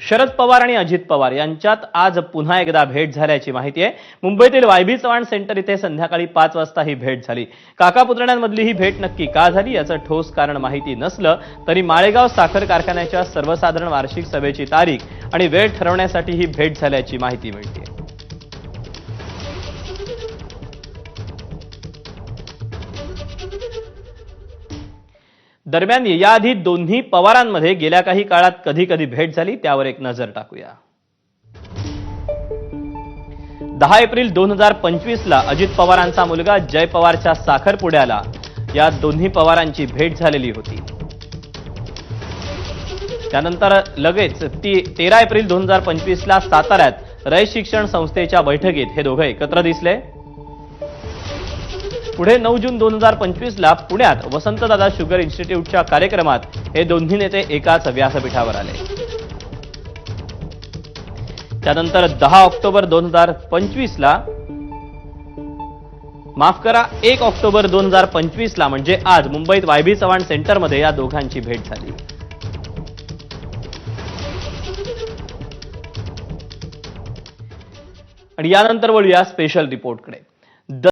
शरद पवार आणि अजित पवार यांच्यात आज पुन्हा एकदा भेट झाल्याची माहिती आहे. मुंबईतील वायबी चव्हाण सेंटर इथे संध्याकाळी पाच वाजता ही भेट झाली. काका पुतण्यांमधली ही भेट नक्की का झाली याचं ठोस कारण माहिती नसलं तरी माळेगाव साखर कारखान्याच्या सर्वसाधारण वार्षिक सभेची तारीख आणि वेळ ठरवण्यासाठी ही भेट झाल्याची माहिती मिळते. दरम्यान याआधी दोन्ही पवारांमध्ये गेल्या काही काळात कधी कधी भेट झाली त्यावर एक नजर टाकूया. दहा एप्रिल दोन हजार पंचवीस ला अजित पवारांचा मुलगा जय पवारच्या साखरपुड्याला या दोन्ही पवारांची भेट झालेली होती. त्यानंतर लगेच ती तेरा एप्रिल दोन हजार पंचवीसला साताऱ्यात रयत शिक्षण संस्थेच्या बैठकीत हे दोघे एकत्र दिसले. पुढे नऊ जून दोन हजार पंचवीस ला पुण्यात वसंतदादा शुगर इन्स्टिट्यूटच्या कार्यक्रमात हे दोन्ही नेते एकाच व्यासपीठावर आले. त्यानंतर दहा ऑक्टोबर दोन हजार पंचवीस ला माफ करा एक ऑक्टोबर दोन हजार पंचवीस ला म्हणजे आज मुंबईत वायबी चव्हाण सेंटरमध्ये या दोघांची भेट झाली. आणि यानंतर वळूया स्पेशल रिपोर्टकडे